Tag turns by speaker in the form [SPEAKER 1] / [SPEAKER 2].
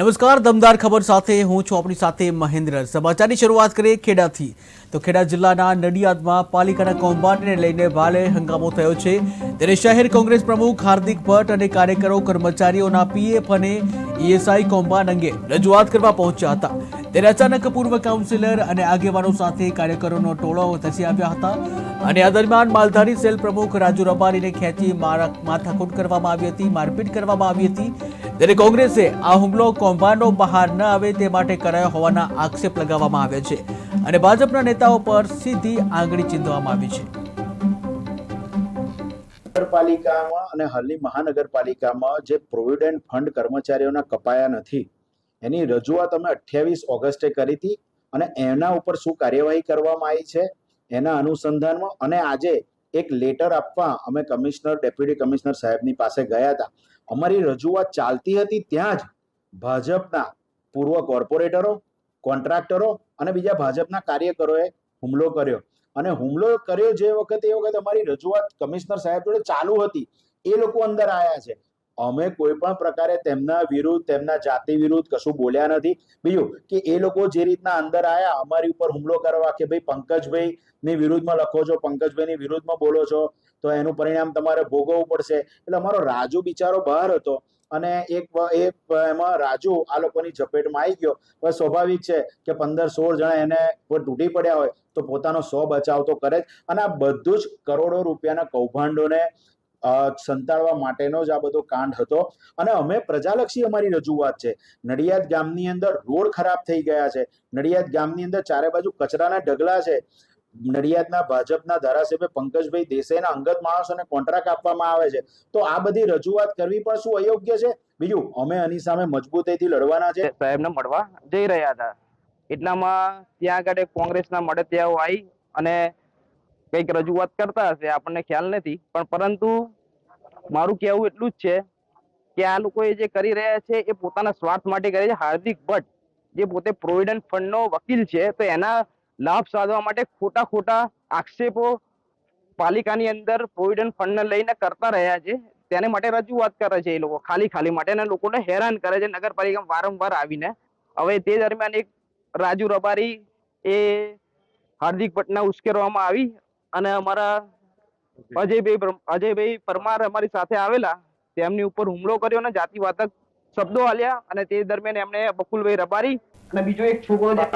[SPEAKER 1] નમસ્કાર, દમદાર ખબર સાથે હું છું આપણી સાથે મહેન્દ્ર. સમાચારની શરૂઆત કરીએ ખેડાથી. તો ખેડા જિલ્લાના નડિયાદમાં પાલિકાના કૌભાંડને લઈને ભારે હંગામો થયો છે. ત્યારે શહેર કોંગ્રેસ પ્રમુખ હાર્દિક ભટ્ટ અને કાર્યકરો, કર્મચારીઓના પીએફ અને ઈએસઆઈ કૌભાંડ અંગે રજૂઆત કરવા પહોંચ્યા હતા. ત્યારે અચાનક પૂર્વ કાઉન્સિલર અને આગેવાનો સાથે કાર્યકરોનો ટોળો ધસી આવ્યા હતા અને આ દરમિયાન માલધારી સેલ પ્રમુખ રાજુ રબારીને ખેંચી માથાકૂટ કરવામાં આવી હતી, મારપીટ કરવામાં આવી હતી. ત્યારે કોંગ્રેસે આ હુમલો કૌભાંડો બહાર ન આવે તે માટે કરાયો હોવાના આક્ષેપ લગાવવામાં આવ્યા છે અને ભાજપના નેતાઓ પર સીધી આંગળી ચીંધવામાં આવી છે.
[SPEAKER 2] નગરપાલિકામાં અને હાલની મહાનગરપાલિકામાં જે પ્રોવિડન્ટ ફંડ કર્મચારીઓના કપાયા નથી, એની રજૂઆત અમે અઠ્યાવીસ ઓગસ્ટે કરી હતી અને એના ઉપર શું કાર્યવાહી કરવામાં આવી છે, એના અનુસંધાનમાં અને આજે એક લેટર આપવા અમે કમિશનર ડેપ્યુટી કમિશનર સાહેબની પાસે ગયા હતા. અમારી રજૂઆત ચાલતી હતી ત્યાં જ ભાજપના પૂર્વ કોર્પોરેટરો કોન્ટ્રાક્ટરો અને બીજા ભાજપના કાર્યકરોએ હુમલો કર્યો. અને હુમલો કર્યો જે વખતે એ વખતે અમારી રજૂઆત કમિશનર સાહેબ જોડે ચાલુ હતી. એ લોકો અંદર આવ્યા છે. અમે કોઈ પણ પ્રકારે તેમના વિરુદ્ધ, તેમના જાતિ વિરુદ્ધ કશું બોલ્યા નથી. બીજું કે એ લોકો જે રીતના અંદર આવ્યા અમારી ઉપર હુમલો કરવા કે ભાઈ પંકજભાઈ ની વિરુદ્ધમાં લખો છો, પંકજભાઈની વિરુદ્ધમાં બોલો છો, તો એનું પરિણામ તમારે ભોગવવું પડશે. એટલે અમારો રાજુ બિચારો બહાર હતો અને એક એમાં રાજુ આ લોકોની ઝપેટમાં આવી ગયો. હવે સ્વાભાવિક છે કે પંદર સોળ જણા એને તૂટી પડ્યા હોય તો પોતાનો સો બચાવ તો કરે જ. અને આ બધું જ કરોડો રૂપિયાના કૌભાંડોને સંતાડવા માટેનો જ આ બધો કાંડ હતો. અને અમે પ્રજાલક્ષી અમારી રજૂઆત છે. નડિયાદ ગામની અંદર રોડ ખરાબ થઈ ગયા છે. નડિયાદ ગામની અંદર ચારે બાજુ કચરાના ઢગલા છે. નડિયાદના ભાજપના ધારાસભ્ય પંકજભાઈ દેસાઈના અંગત માણસોને કોન્ટ્રાક્ટ આપવામાં આવે છે. તો આ બધી રજૂઆત કરવી પણ શું અયોગ્ય છે? બીજું, અમે આની સામે મજબૂતાઈથી લડવાના છે.
[SPEAKER 3] સાહેબને મળવા જઈ રહ્યા હતા. એટલામાં ત્યાં આગળ કોંગ્રેસના મળતિયાઓ આવી અને કંઈક રજૂઆત કરતા હશે, આપણને ખ્યાલ નથી. પણ પરંતુ મારું કહેવું એટલું જ છે કે આ લોકો જે કરી રહ્યા છે, એ પોતાના સ્વાર્થ માટે કરે છે, હાર્દિક ભટ્ટ, જે પોતે પ્રોવિડન્ટ ફંડનો વકીલ છે, તો એના લાભ સાધવા માટે ખોટા ખોટા આક્ષેપો પાલિકાની અંદર પ્રોવિડન્ટ ફંડને લઈને કરતા રહ્યા છે. તેને માટે રજૂઆત કરે છે એ લોકો, ખાલી ખાલી માટે, અને લોકોને હેરાન કરે છે નગરપાલિકામાં વારંવાર આવીને. હવે તે દરમિયાન એક રાજુ રબારી એ હાર્દિક ભટ્ટના ઉશ્કેરવામાં આવી. અને અમારા અજયભાઈ અજયભાઈ પરમાર અમારી સાથે આવેલા. તેમની ઉપર હુમલો કર્યો અને જાતિવાદક શબ્દો આલ્યા અને તે દરમિયાન એમણે બકુલભાઈ રબારી અને બીજો એક છોકરો જે